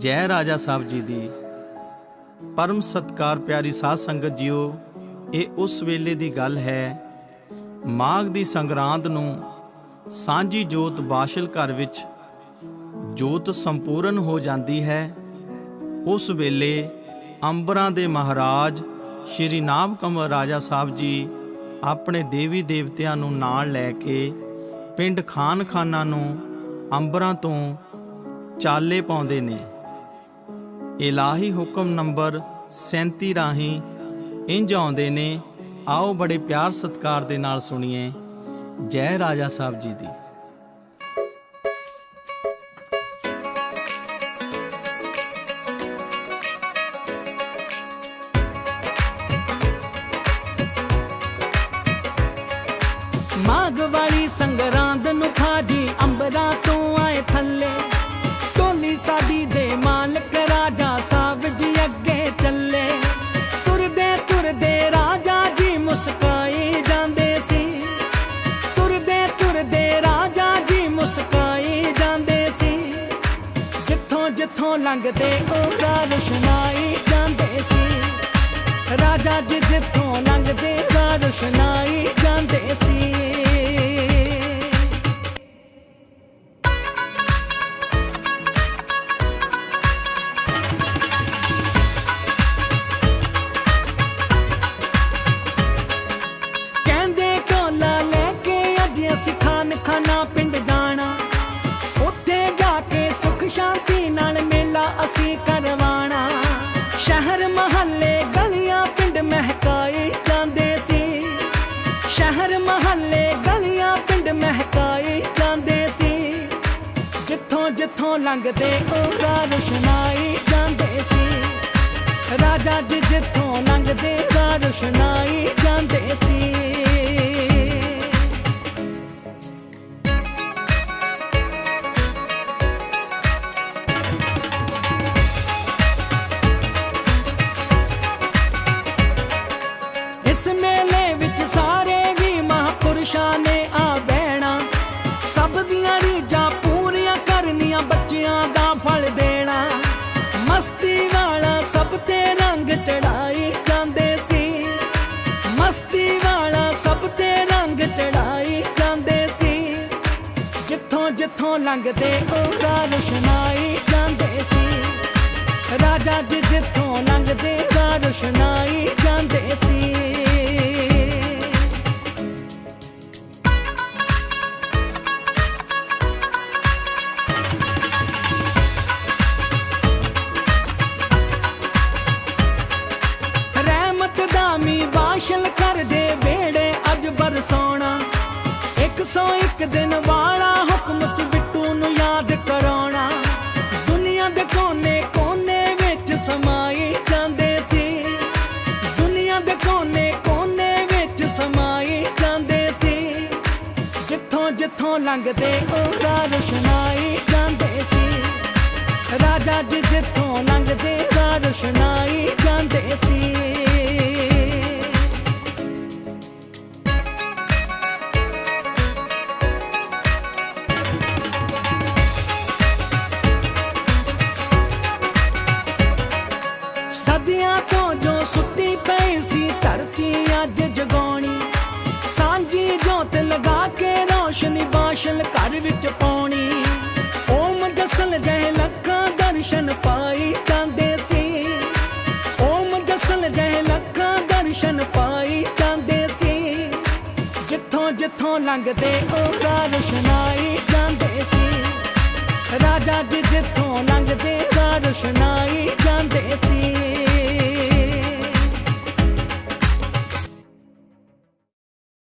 ਜੈ ਰਾਜਾ ਸਾਹਿਬ ਜੀ ਦੀ ਪਰਮ ਸਤਕਾਰ ਪਿਆਰੀ ਸਾਧ ਸੰਗਤ ਜੀਓ, ਇਹ ਉਸ ਵੇਲੇ ਦੀ ਗੱਲ ਹੈ, ਮਾਘ ਦੀ ਸੰਗਰਾਂਦ ਨੂੰ ਸਾਂਝੀ ਜੋਤ ਬਾਸ਼ਲ ਘਰ ਵਿੱਚ ਜੋਤ ਸੰਪੂਰਨ ਹੋ ਜਾਂਦੀ ਹੈ। ਉਸ ਵੇਲੇ ਅੰਬਰਾਂ ਦੇ ਮਹਾਰਾਜ ਸ਼੍ਰੀ ਨਾਭ ਕੰਵਰ ਰਾਜਾ ਸਾਹਿਬ ਜੀ ਆਪਣੇ ਦੇਵੀ ਦੇਵਤਿਆਂ ਨੂੰ ਨਾਲ ਲੈ ਕੇ ਪਿੰਡ ਖਾਨ ਖਾਨਾ ਨੂੰ ਅੰਬਰਾਂ ਤੋਂ ਚਾਲੇ ਪਾਉਂਦੇ ਨੇ। ਇਲਾਹੀ ਹੁਕਮ ਨੰਬਰ 37 ਰਾਹੀਂ ਇੰਜ ਆਉਂਦੇ ਨੇ, ਆਓ ਬੜੇ ਪਿਆਰ ਸਤਕਾਰ ਦੇ ਨਾਲ ਸੁਣੀਏ ਜੈ ਰਾਜਾ ਸਾਹਿਬ ਜੀ ਦੀ। ਮਾਘ ਵਾਲੀ ਸੰਗਰਾਂਦ ਨੂੰ ਖਾਜੀ ਜਿੱਥੋਂ ਲੰਘਦੇ ਉਹ ਰੋਸ਼ਨਾਈ ਜਾਂਦੇ ਸੀ? ਰਾਜਾ ਜੀ ਜਿੱਥੋਂ ਲੰਘਦੇ ਰੋਸ਼ਨਾਈ ਜਾਂਦੇ ਸੀ। ਮੇਲਾ ਕਰਵਾਣਾ। ਸ਼ਹਿਰ ਮਹੱਲੇ ਗਲੀਆਂ, ਪਿੰਡ ਮਹਿਕਾਏ ਜਾਂਦੇ ਸੀ। ਸ਼ਹਿਰ ਮਹੱਲੇ ਗਲੀਆਂ, ਪਿੰਡ ਮਹਿਕਾਏ ਜਾਂਦੇ ਸੀ। ਜਿੱਥੋਂ ਜਿੱਥੋਂ ਲੰਘਦੇ ਉਹ ਰੋਸ਼ਨਾਈ ਜਾਂਦੇ ਸੀ। ਰਾਜਾ ਜੀ ਜਿੱਥੋਂ ਲੰਘਦੇ ਰੁਸ਼ਨਾਈ ਜਾਂਦੇ ਸੀ। ਮਸਤੀ ਵਾਲਾ ਸਭ ਤੇ ਰੰਗ ਚੜਾਈ ਜਾਂਦੇ ਸੀ। ਮਸਤੀ ਵਾਲਾ ਸਭ ਤੇ ਰੰਗ ਚੜਾਈ ਜਾਂਦੇ ਸੀ। ਜਿੱਥੋਂ ਜਿੱਥੋਂ ਲੰਘਦੇ ਉਹ ਰੁਸ਼ਨਾਈ ਜਾਂਦੇ ਸੀ। ਰਾਜਾ ਜੀ ਜਿੱਥੋਂ ਲੰਘਦੇ ਰੁਸ਼ਨਾਈ ਜਾਂਦੇ ਸੀ। 101 ਦਿਨ ਵਾਲਾ ਹੁਕਮ ਸੀ ਨੂੰ ਯਾਦ ਕਰਾਉਣਾ। ਦੁਨੀਆ ਦੇ ਕੋਨੇ ਕੋਨੇ ਵਿੱਚ ਸਮਾਈ ਜਾਂਦੇ ਸੀ। ਦੁਨੀਆ ਦੇ ਕੋਨੇ ਕੋਨੇ ਵਿੱਚ ਸਮਾਈ ਜਾਂਦੇ ਸੀ। ਜਿੱਥੋਂ ਜਿੱਥੋਂ ਲੰਘਦੇ ਉਹ ਰੋਸ਼ਨਾਈ ਜਾਂਦੇ ਸੀ। ਰਾਜਾ ਜੀ ਜਿੱਥੋਂ ਲੰਘਦੇ ਰੁਸ਼ਨਾਈ ਸਦੀਆਂ ਤੋਂ ਜੋ ਸੁੱਤੀ ਪਈ ਸੀ, ਧਰਤੀ ਅੱਜ ਜਗਾਉਣੀ। ਸਾਂਝੀ ਜੋਤ ਲਗਾ ਕੇ ਰੋਸ਼ਨੀ ਬਾਸ਼ਲ ਘਰ ਵਿੱਚ ਪਾਉਣੀ। ਓਮ ਜਸਨ ਜਹ ਲੱਖਾਂ ਦਰਸ਼ਨ ਪਾਈ ਜਾਂਦੇ ਸੀ। ਓਮ ਜਸਲ ਜਹ ਲੱਖਾਂ ਦਰਸ਼ਨ ਪਾਈ ਜਾਂਦੇ ਸੀ। ਜਿੱਥੋਂ ਜਿੱਥੋਂ ਲੰਘਦੇ ਉਹ ਰੋਸ਼ਨਾਈ ਜਾਂਦੇ ਸੀ। ਰਾਜਾ ਜੀ ਜਿੱਥੋਂ ਲੰਘਦੇ